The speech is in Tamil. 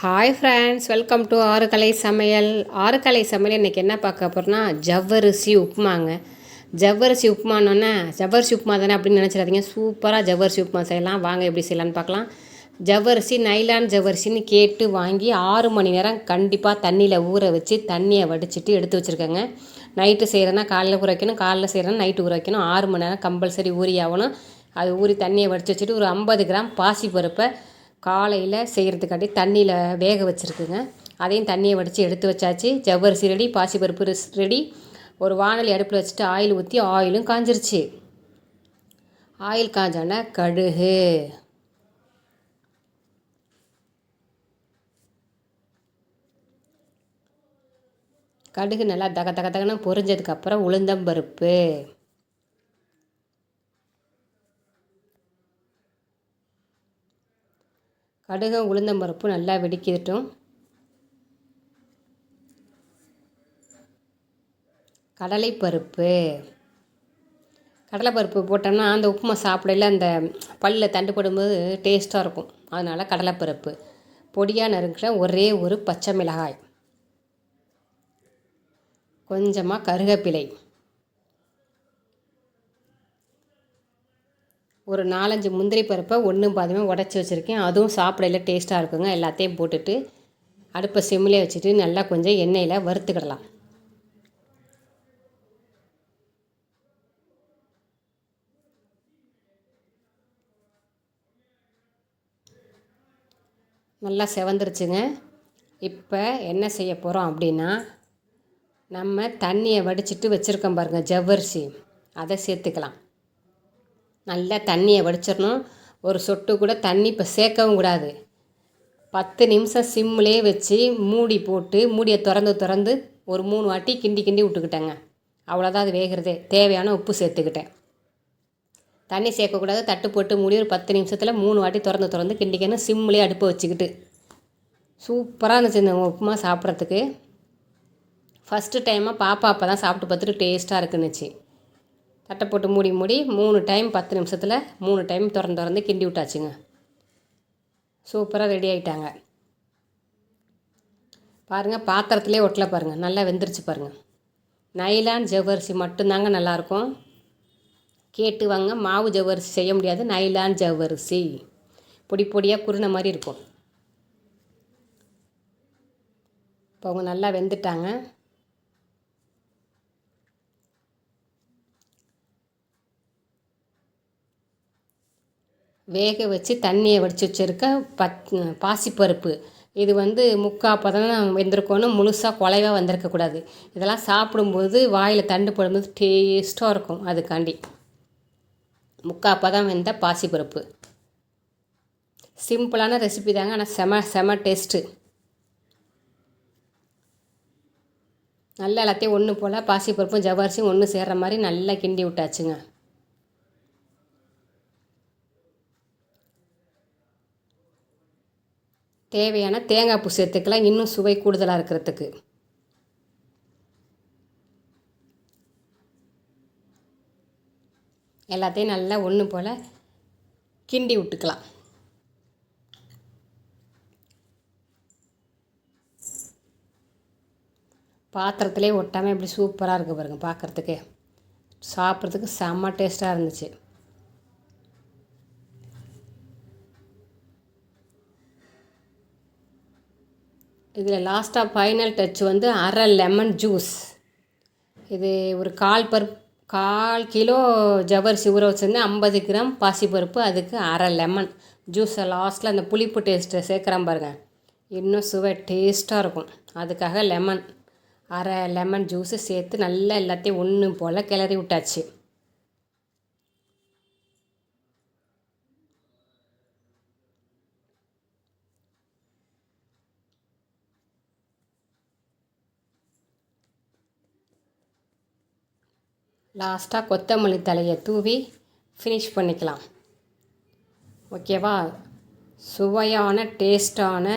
ஹாய் ஃப்ரெண்ட்ஸ் வெல்கம் டு ஆறுகலை சமையல். ஆறுக்கலை சமையல் இன்றைக்கி என்ன பார்க்க போகிறோன்னா ஜவ்வரிசி உப்புமாங்க. ஜவ்வரிசி உப்புமானோன்னே ஜவ்வரிசி உப்புமா தானே அப்படின்னு நினச்சிடாதீங்க. சூப்பராக ஜவ்வரிசி உப்புமா செய்யலாம். வாங்க எப்படி செய்யலான்னு பார்க்கலாம். ஜவ்வரிசி நைலான் ஜவ்வரிசின்னு கேட்டு வாங்கி ஆறு மணி நேரம் கண்டிப்பாக தண்ணியில் ஊற வச்சு தண்ணியை வடிச்சிட்டு எடுத்து வச்சுருக்கேங்க. நைட்டு செய்கிறேன்னா காலையில் ஊற வைக்கணும். காலையில் செய்கிறேன்னா நைட்டு ஊற வைக்கணும். ஆறு மணி நேரம் கம்பல்சரி ஊறி ஆகணும். அது ஊறி தண்ணியை வடித்து வச்சுட்டு ஒரு ஐம்பது கிராம் பாசி பருப்பை காலையில் செய்கிறதுக்காண்டி தண்ணியில் வேக வச்சுருக்குங்க. அதையும் தண்ணியை வடித்து எடுத்து வச்சாச்சு. ஜவ்வரிசி ரெடி பாசிப்பருப்பு ரெடி. ஒரு வானலி அடுப்பில் வச்சுட்டு ஆயில் ஊற்றி ஆயிலும் காஞ்சிருச்சு. ஆயில் காஞ்சோன்னே கடுகு. கடுகு நல்லா தக தக தகன்னு பொரிஞ்சதுக்கப்புறம் உளுந்தம்பருப்பு. கடுகும் உளுந்தம்பருப்பு நல்லா வெடிக்கிட்டோம். கடலைப்பருப்பு. கடலைப்பருப்பு போட்டோம்னா அந்த உப்புமா சாப்பிடல அந்த பல்லில் தண்டுபடும்போது டேஸ்ட்டாக இருக்கும். அதனால் கடலைப்பருப்பு. பொடியாக நறுக்கிற ஒரே ஒரு பச்சை மிளகாய். கொஞ்சமாக கருகப்பிலை. ஒரு நாலஞ்சு முந்திரி பருப்பை ஒன்று பாதியுமே உடச்சி வச்சுருக்கேன். அதுவும் சாப்பிடையில டேஸ்ட்டாக இருக்குங்க. எல்லாத்தையும் போட்டுட்டு அடுப்பை சிம்மிலே வச்சுட்டு நல்லா கொஞ்சம் எண்ணெயில் வறுத்துக்கிடலாம். நல்லா செவந்துருச்சுங்க. இப்போ என்ன செய்ய போகிறோம் அப்படின்னா நம்ம தண்ணியை வடிச்சிட்டு வச்சுருக்கோம் பாருங்கள் ஜவ்வரிசி. அதை சேர்த்துக்கலாம். நல்லா தண்ணியை வடிச்சிடணும். ஒரு சொட்டு கூட தண்ணி இப்போ சேர்க்கவும் கூடாது. பத்து நிமிஷம் சிம்லேயே வச்சு மூடி போட்டு மூடியை திறந்து திறந்து ஒரு மூணு வாட்டி கிண்டி கிண்டி விட்டுக்கிட்டேங்க. அவ்வளோதான் அது வேகிறதே. தேவையான உப்பு சேர்த்துக்கிட்டேன். தண்ணி சேர்க்கக்கூடாது. தட்டு போட்டு மூடி ஒரு பத்து நிமிஷத்தில் மூணு வாட்டி திறந்து திறந்து கிண்டிக்கணும். சிம்லேயே அடுப்பை வச்சுக்கிட்டு. சூப்பராக இருந்துச்சு இந்த உப்புமா சாப்பிட்றதுக்கு. ஃபஸ்ட்டு டைமாக பாப்பா அப்போ தான் சாப்பிட்டு பார்த்துட்டு டேஸ்ட்டாக இருக்குன்னுச்சு. தட்டை போட்டு மூடி மூடி மூணு டைம் பத்து நிமிஷத்தில் மூணு டைம் திறந்து திறந்து கிண்டி விட்டாச்சுங்க. சூப்பராக ரெடி ஆகிட்டாங்க பாருங்கள் பாத்திரத்துலேயே ஒட்டலை பாருங்கள் நல்லா வெந்துருச்சு பாருங்கள் நைலான் ஜவ்வரிசி மட்டும்தாங்க நல்லாயிருக்கும் கேட்டு வாங்க மாவு ஜவ்வரிசி செய்ய முடியாது. நைலான் ஜவ்வரிசி. பொடி பொடியாக குருணை மாதிரி இருக்கும். இப்போ அவங்க நல்லா வெந்துட்டாங்க. வேக வச்சு தண்ணியை வடித்து வச்சுருக்க பத் பாசிப்பருப்பு. இது வந்து முக்கால் பதம் வெந்திருக்கணும் முழுசாக குலைவாக வந்திருக்கக்கூடாது இதெல்லாம் சாப்பிடும்போது வாயில் தண்டு போடும்போது டேஸ்ட்டாக இருக்கும் அதுக்காண்டி. முக்கால் பதம் வெந்த பாசிப்பருப்பு. சிம்பிளான ரெசிபி தாங்க ஆனால் செம செம டேஸ்ட்டு. நல்லா எல்லாத்தையும் ஒன்று போல் பாசிப்பருப்பும் ஜவ்வரிசியும் ஒன்று சேர்கிற மாதிரி நல்லா கிண்டி விட்டாச்சுங்க. தேவையான தேங்காய் பூ சேர்த்துக்கலாம். இன்னும் சுவை கூடுதலாக இருக்கிறதுக்கு. எல்லாத்தையும் நல்லா ஒன்று போல் கிண்டி விட்டுக்கலாம். பாத்திரத்துலேயே ஒட்டாமல் எப்படி சூப்பராக இருக்குது பாருங்கள் பார்க்குறதுக்கு சாப்பிட்றதுக்கு செம்ம டேஸ்ட்டாக இருந்துச்சு. இதில் லாஸ்ட்டாக ஃபைனல் டச் வந்து அரை லெமன் ஜூஸ் இது ஒரு கால் பருப் கால் கிலோ ஜவரிசி ஊற வச்சுருந்தேன் ஐம்பது கிராம் பாசிப்பருப்பு அதுக்கு அரை லெமன் ஜூஸை லாஸ்ட்டில் அந்த புளிப்பு டேஸ்ட்டை சேர்க்குறேன் பாருங்கள் இன்னும் சுவை டேஸ்ட்டாக இருக்கும். அதுக்காக லெமன் அரை லெமன் ஜூஸு சேர்த்து நல்லா எல்லாத்தையும் ஒன்று போல் கிளறி விட்டாச்சு. லாஸ்ட்டாக கொத்தமல்லி தலையை தூவி ஃபினிஷ் பண்ணிக்கலாம். ஓகேவா சுவையான டேஸ்ட்டான